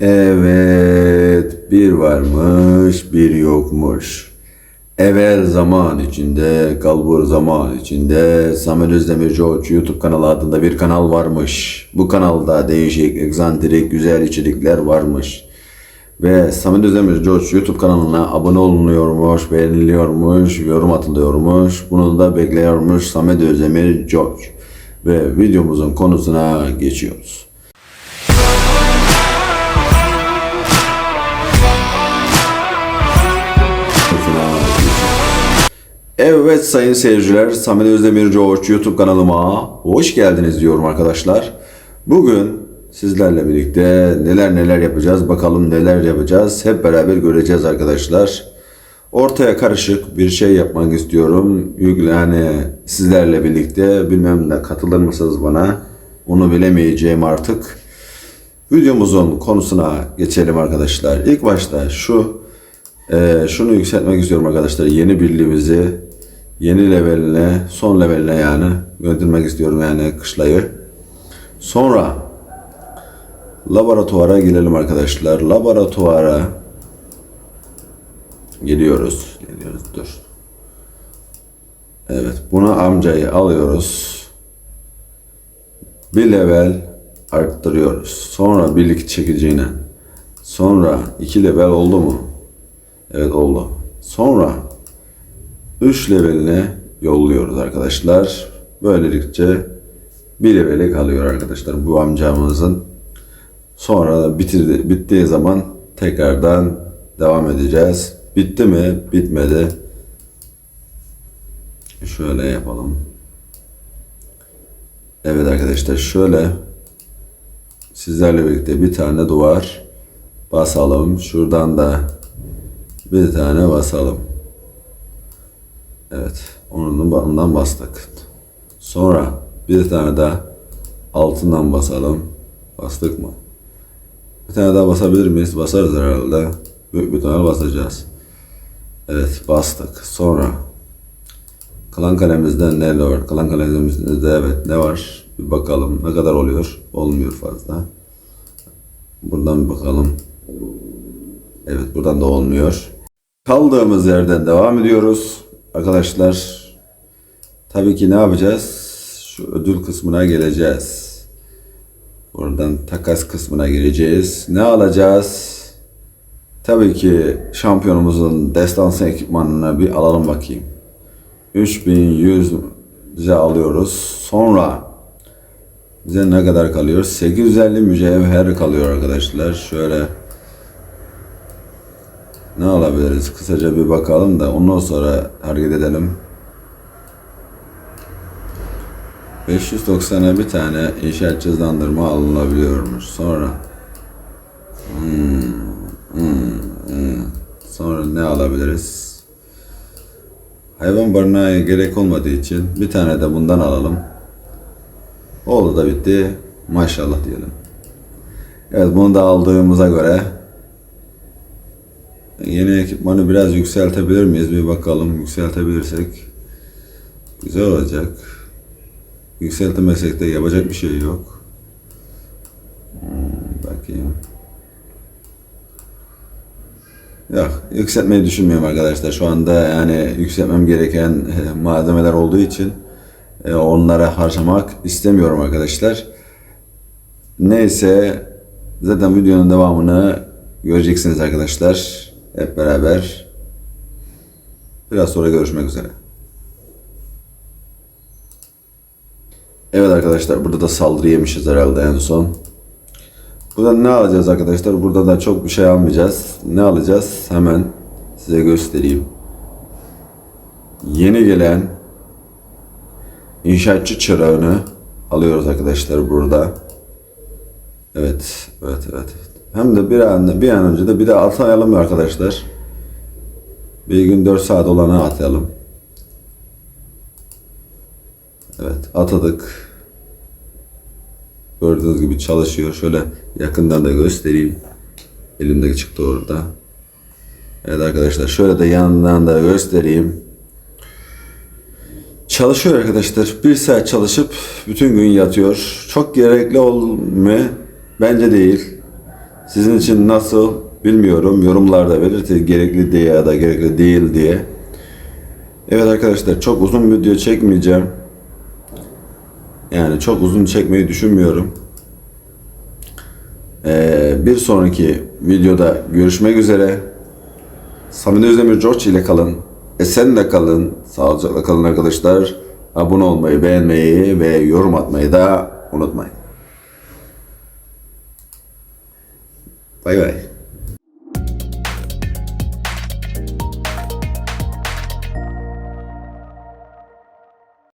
Evet, bir varmış, bir yokmuş. Evvel zaman içinde, kalbur zaman içinde Samet Özdemir George YouTube kanalı adında bir kanal varmış. Bu kanalda değişik, egzantrik, güzel içerikler varmış. Ve Samet Özdemir George YouTube kanalına abone olunuyormuş, beğeniliyormuş, yorum atılıyormuş. Bunu da bekliyormuş Samet Özdemir George. Ve videomuzun konusuna geçiyoruz. Evet sayın seyirciler, Samet Özdemir George YouTube kanalıma hoş geldiniz diyorum arkadaşlar. Bugün sizlerle birlikte neler neler yapacağız, bakalım neler yapacağız hep beraber göreceğiz arkadaşlar. Ortaya karışık bir şey yapmak istiyorum. Yani sizlerle birlikte bilmem ne katılır mısınız bana? Onu bilemeyeceğim artık. Videomuzun konusuna geçelim arkadaşlar. İlk başta şu e, şunu yükseltmek istiyorum arkadaşlar. Yeni birliğimizi yeni leveline, son leveline yani göndermek istiyorum yani kışlayı. Sonra laboratuvara girelim arkadaşlar. Laboratuvara geliyoruz. Geliyoruz. Dur. Evet. Buna amcayı alıyoruz. Bir level arttırıyoruz. Sonra birlik çekiciyle. Sonra iki level oldu mu? Evet oldu. Sonra 3 leveline yolluyoruz arkadaşlar. Böylelikle bir levele kalıyor arkadaşlar bu amcamızın. Sonra bitirdi, bittiği zaman tekrardan devam edeceğiz. Bitti mi? Bitmedi. Şöyle yapalım. Evet arkadaşlar şöyle sizlerle birlikte bir tane duvar basalım. Şuradan da bir tane basalım. Evet. Onun ondan bastık. Sonra bir tane daha altından basalım. Bastık mı? Bir tane daha basabilir miyiz? Basarız herhalde. Büyük bir tane basacağız. Evet bastık. Sonra kalan kalemimizde ne var? Kalan kalemimizde evet ne var? Bir bakalım ne kadar oluyor? Olmuyor fazla. Buradan bir bakalım. Evet buradan da olmuyor. Kaldığımız yerden devam ediyoruz. Arkadaşlar tabii ki ne yapacağız? Şu ödül kısmına geleceğiz. Buradan takas kısmına gireceğiz. Ne alacağız? Tabii ki şampiyonumuzun destansı ekipmanını bir alalım bakayım. 3100 bize alıyoruz. Sonra bize ne kadar kalıyor? 850 mücevher kalıyor arkadaşlar. Şöyle ne alabiliriz? Kısaca bir bakalım da ondan sonra hareket edelim. 590'a bir tane inşaat cızlandırma alınabiliyormuş. Sonra hmm, hmm, hmm. sonra ne alabiliriz? Hayvan barınağı gerek olmadığı için bir tane de bundan alalım. Oldu da bitti. Maşallah diyelim. Evet bunu da aldığımıza göre Yeni ekipmanı biraz yükseltebilir miyiz? Bir bakalım. Yükseltebilirsek güzel olacak. Yükseltemezsek de yapacak bir şey yok. Hmm, bakayım. Yok, yükseltmeyi düşünmüyorum arkadaşlar. Şu anda yani yükseltmem gereken e, malzemeler olduğu için e, onlara harcamak istemiyorum arkadaşlar. Neyse zaten videonun devamını göreceksiniz arkadaşlar. Hep beraber biraz sonra görüşmek üzere. Evet arkadaşlar burada da saldırı yemişiz herhalde en son. Burada ne alacağız arkadaşlar? Burada da çok bir şey almayacağız. Ne alacağız? Hemen size göstereyim. Yeni gelen inşaatçı çırağını alıyoruz arkadaşlar burada. Evet, evet, evet. Hem de bir an, bir an önce de bir de atayalım arkadaşlar. Bir gün 4 saat olana atayalım. Evet atadık. Gördüğünüz gibi çalışıyor. Şöyle yakından da göstereyim. Elimde çıktı orada. Evet arkadaşlar şöyle de yanından da göstereyim. Çalışıyor arkadaşlar. Bir saat çalışıp bütün gün yatıyor. Çok gerekli ol mu? Bence değil. Sizin için nasıl bilmiyorum. Yorumlarda belirtin gerekli diye ya da gerekli değil diye. Evet arkadaşlar çok uzun video çekmeyeceğim. Yani çok uzun çekmeyi düşünmüyorum. Ee, bir sonraki videoda görüşmek üzere. Samimi Özdemir George ile kalın. Esen de kalın. Sağlıcakla kalın arkadaşlar. Abone olmayı, beğenmeyi ve yorum atmayı da unutmayın. Bay bay.